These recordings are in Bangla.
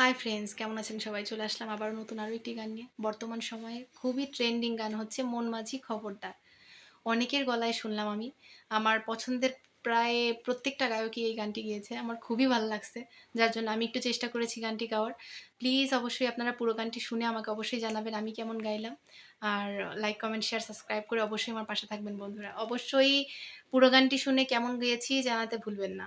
হাই ফ্রেন্ডস কেমন আছেন সবাই? চলে আসলাম আবার নতুন আরও একটি গান নিয়ে। বর্তমান সময়ে খুবই ট্রেন্ডিং গান হচ্ছে মন মাঝি খবরদার। অনেকের গলায় শুনলাম আমি। আমার পছন্দের প্রায় প্রত্যেকটা গায়কই এই গানটি গিয়েছে। আমার খুবই ভালো লাগছে। যার জন্য আমি একটু চেষ্টা করেছি গানটি গাওয়ার। প্লিজ অবশ্যই আপনারা পুরো গানটি শুনে আমাকে অবশ্যই জানাবেন আমি কেমন গাইলাম। আর লাইক কমেন্ট শেয়ার সাবস্ক্রাইব করে অবশ্যই আমার পাশে থাকবেন বন্ধুরা। অবশ্যই পুরো গানটি শুনে কেমন গেয়েছি জানাতে ভুলবেন না।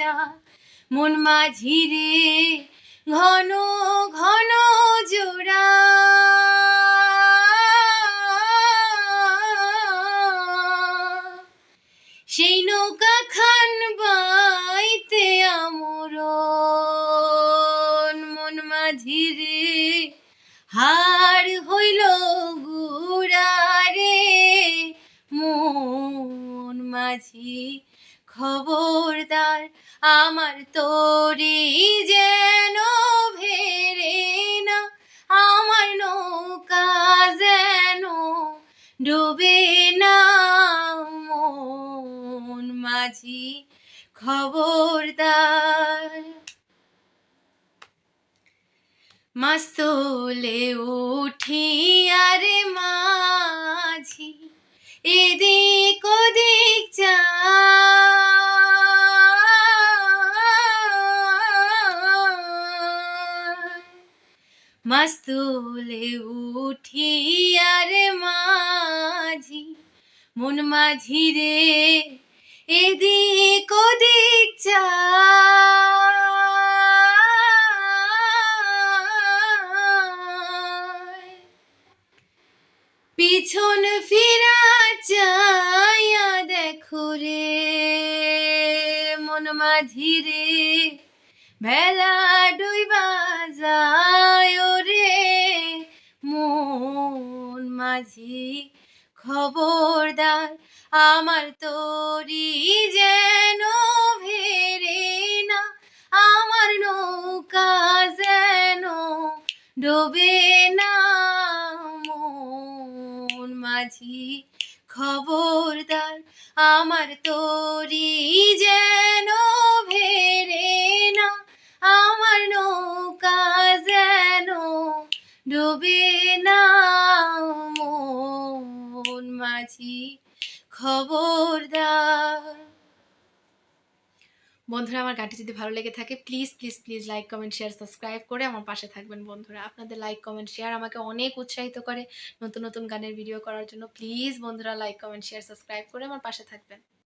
খাচা মন মাঝি রে ঘন ঘন জোড়া। সেই নৌকা খান বাইতে আমর মন মাঝি রে হার হইল গুড়া রে। মন মাঝি খবরদার আমার তোরে যেন ভেরে না, আমার নৌকা যেন ডুবে না, মন মাঝি খবরদার। মাস্তলে উঠি আরে মাঝি এদিক মাস্তুলে উঠি আরে মাঝি, মন মাঝি রে, এদিক ওদিক চা। পিছন ফিরা চাইয়া দেখো রে, মন মাঝি রে। ভেলা ডুইবা যায় রে মন মাঝি খবরদার। আমার তোরি যেন ভেরে না, আমার নৌকা যেন ডোবে না। মন মাঝি খবরদার, আমার তোরি ডুবে না মন মাঝি খবরদার। বন্ধুরা, আমার গানটি যদি ভালো লেগে থাকে please please please like comment share subscribe করে আমার পাশে থাকবেন বন্ধুরা। আপনাদের লাইক কমেন্ট শেয়ার আমাকে অনেক উৎসাহিত করে নতুন নতুন গানের ভিডিও করার জন্য। প্লিজ বন্ধুরা লাইক কমেন্ট শেয়ার সাবস্ক্রাইব করে আমার পাশে থাকবেন।